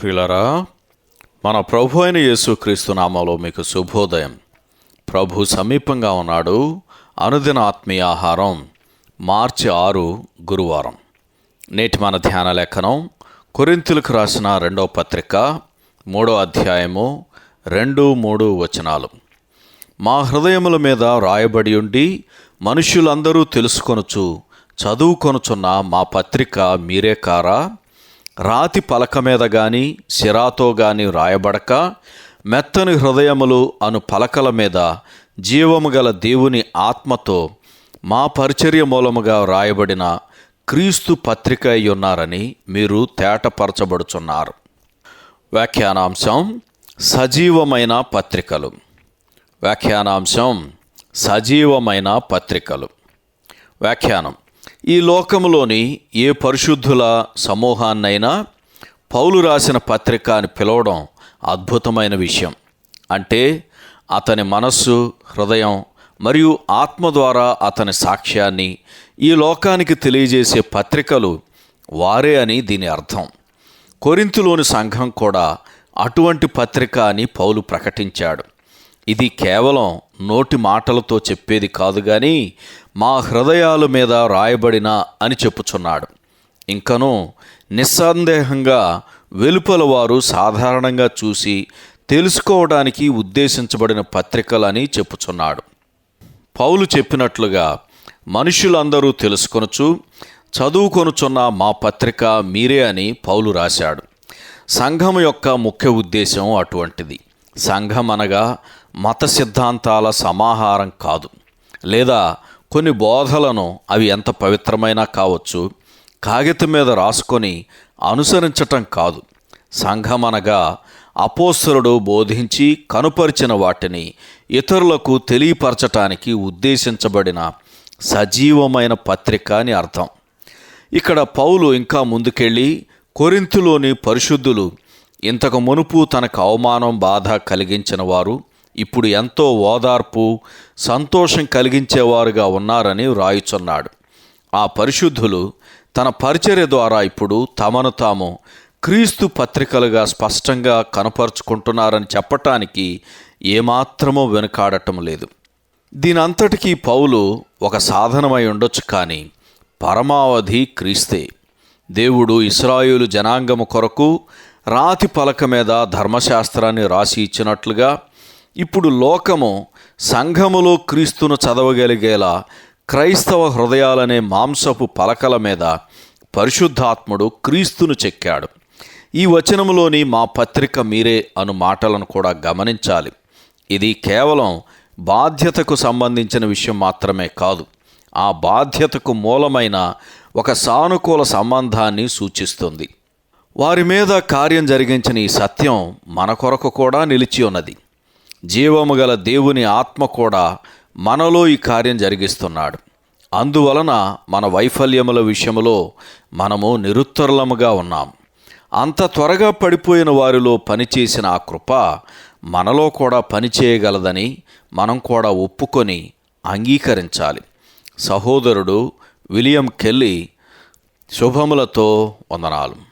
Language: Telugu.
ప్రిలరా మన ప్రభు అయిన యేసుక్రీస్తు నామాలో మీకు శుభోదయం. ప్రభు సమీపంగా ఉన్నాడు. అనుదిన ఆత్మీయ ఆహారం మార్చి ఆరు గురువారం. నేటి మన ధ్యాన లేఖనం కొరింతులకు రాసిన రెండో పత్రిక మూడో అధ్యాయము రెండు మూడు వచనాలు. మా హృదయముల మీద రాయబడి ఉండి మనుష్యులందరూ తెలుసుకొనుచు చదువుకొనుచున్న మా పత్రిక మీరే కారా? రాతి పలక మీద గాని సిరాతో గాని వ్రాయబడక మెత్తని హృదయములు అను పలకల మీద జీవము గల దేవుని ఆత్మతో మా పరిచర్య మూలముగా వ్రాయబడిన క్రీస్తు పత్రిక అయి ఉన్నారని మీరు తేటపరచబడుచున్నారు. వ్యాఖ్యానాంశం సజీవమైన పత్రికలు. వ్యాఖ్యానాంశం సజీవమైన పత్రికలు. వ్యాఖ్యానం ఈ లోకంలోని ఏ పరిశుద్ధుల సమూహాన్నైనా పౌలు రాసిన పత్రిక అని పిలవడం అద్భుతమైన విషయం. అంటే అతని మనస్సు హృదయం మరియు ఆత్మ ద్వారా అతని సాక్ష్యాన్ని ఈ లోకానికి తెలియజేసే పత్రికలు వారే అని దీని అర్థం. కొరింతులోని సంఘం కూడా అటువంటి పత్రిక అని పౌలు ప్రకటించాడు. ఇది కేవలం నోటి మాటలతో చెప్పేది కాదు కానీ మా హృదయాల మీద రాయబడిన అని చెప్పుచున్నాడు. ఇంకను నిస్సందేహంగా వెలుపల వారు సాధారణంగా చూసి తెలుసుకోవడానికి ఉద్దేశించబడిన పత్రికలని చెప్పుచున్నాడు. పౌలు చెప్పినట్లుగా మనుషులందరూ తెలుసుకొనుచు చదువుకొనుచున్న మా పత్రిక మీరే అని పౌలు రాశాడు. సంఘం యొక్క ముఖ్య ఉద్దేశం అటువంటిది. సంఘం అనగా మత సిద్ధాంతాల సమాహారం కాదు. లేదా కొన్ని బోధలను అవి ఎంత పవిత్రమైనా కావచ్చు కాగితం మీద రాసుకొని అనుసరించటం కాదు. సంఘమనగా అపోస్తరుడు బోధించి కనుపరిచిన వాటిని ఇతరులకు తెలియపరచటానికి ఉద్దేశించబడిన సజీవమైన పత్రిక అని అర్థం. ఇక్కడ పౌలు ఇంకా ముందుకెళ్ళి కొరింతులోని పరిశుద్ధులు ఇంతకు మునుపు తనకు అవమానం బాధ కలిగించిన వారు ఇప్పుడు ఎంతో ఓదార్పు సంతోషం కలిగించేవారుగా ఉన్నారని వ్రాయుచున్నాడు. ఆ పరిశుద్ధులు తన పరిచర్య ద్వారా ఇప్పుడు తమను తాము క్రీస్తు పత్రికలుగా స్పష్టంగా కనపరుచుకుంటున్నారని చెప్పటానికి ఏమాత్రమూ వెనుకాడటం లేదు. దీనంతటికీ పౌలు ఒక సాధనమై ఉండొచ్చు కానీ పరమావధి క్రీస్తే. దేవుడు ఇస్రాయులు జనాంగము కొరకు రాతి పలక మీద ధర్మశాస్త్రాన్ని రాసి ఇచ్చినట్లుగా ఇప్పుడు లోకము సంఘములో క్రీస్తును చదవగలిగేలా క్రైస్తవ హృదయాలనే మాంసపు పలకల మీద పరిశుద్ధాత్ముడు క్రీస్తును చెక్కాడు. ఈ వచనములోని మా పత్రిక మీరే అను మాటలను కూడా గమనించాలి. ఇది కేవలం బాధ్యతకు సంబంధించిన విషయం మాత్రమే కాదు ఆ బాధ్యతకు మూలమైన ఒక సానుకూల సంబంధాన్ని సూచిస్తుంది. వారి మీద కార్యం జరిగించిన ఈ సత్యం మన కొరకు కూడా నిలిచి ఉన్నది. జీవము గల దేవుని ఆత్మ కూడా మనలో ఈ కార్యం జరిగిస్తున్నాడు. అందువలన మన వైఫల్యముల విషయంలో మనము నిరుత్తరులముగా ఉన్నాం. అంత త్వరగా పడిపోయిన వారిలో పనిచేసిన ఆ కృప మనలో కూడా పనిచేయగలదని మనం కూడా ఒప్పుకొని అంగీకరించాలి. సహోదరుడు విలియం కెల్లి శుభములతో వందనాలు.